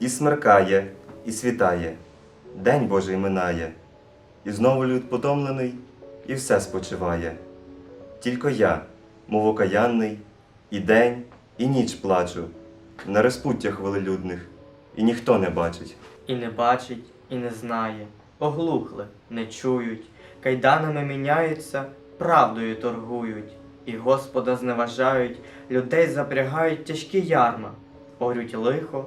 І смеркає, і світає, День Божий минає, і знову люд потомлений, і все спочиває. Тільки я, мов окаянний, і день, і ніч плачу, на розпуттях велелюдних, і ніхто не бачить. І не бачить, і не знає, оглухли, не чують, кайданами міняються, правдою торгують, і Господа зневажають, людей запрягають тяжкі ярма, орють лихо,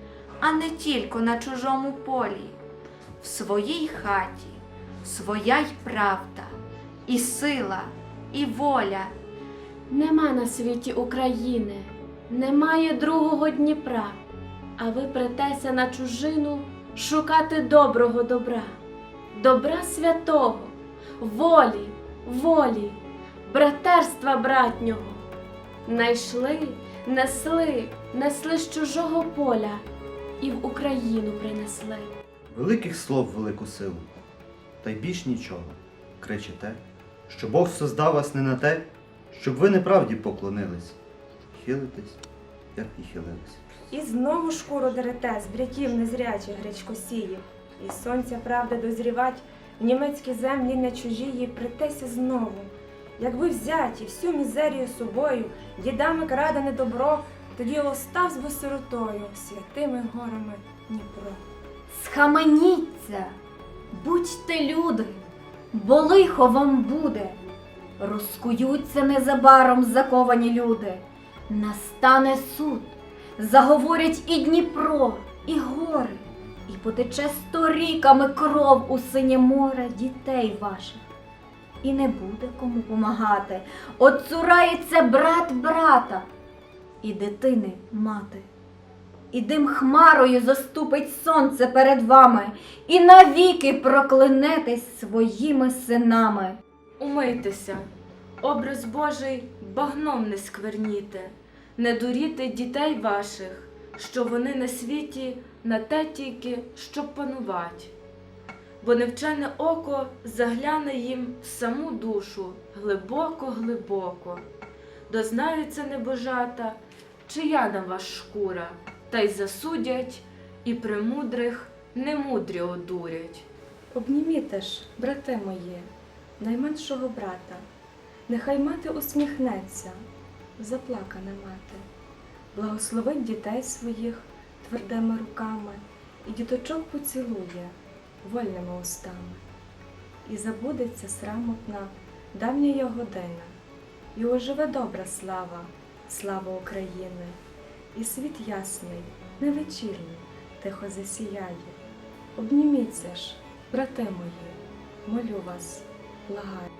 а не тільки на чужому полі, в своїй хаті, своя й правда і сила, і воля. Нема на світі України, немає другого Дніпра, а ви претеся на чужину шукати доброго добра, добра святого, волі, волі, братерства братнього. Найшли, несли, несли з чужого поля і в Україну принесли. Великих слов велику силу, та й більш нічого. Кричите, що Бог создав вас не на те, щоб ви неправді поклонились. Хилитесь, як і хилились. І знову шкуру дерете з бряків незрячих гречкосіїв, і сонця правда дозрівать, в німецькі землі не чужії, притеся знову. Якби взяті всю мізерію собою, дідами крадене добро, тоді остав би сиротою святими горами Дніпро. Схаменіться, будьте люди, бо лихо вам буде. Розкуються незабаром заковані люди. Настане суд, заговорять і Дніпро, і гори, і потече сторіками кров у синє море дітей ваших. І не буде кому помагати. Отцурається брат брата, і дитини мати. І дим хмарою заступить сонце перед вами, і навіки проклинетесь своїми синами. Умийтеся, образ Божий багном не скверніте, не дуріте дітей ваших, що вони на світі на те тільки, щоб панувати. Бо невчене око загляне їм в саму душу глибоко-глибоко. Дознаються небожата, чия на вас шкура, та й засудять, і премудрих немудрі одурять. Обніміте ж, брате мої, найменшого брата, нехай мати усміхнеться, заплакана мати, благословить дітей своїх твердими руками і діточок поцілує вольними устами. І забудеться срамотна давня година, і оживе добра слава, слава України, і світ ясний, невечірний, тихо засіяє. Обніміться ж, брате мої, молю вас, благаю.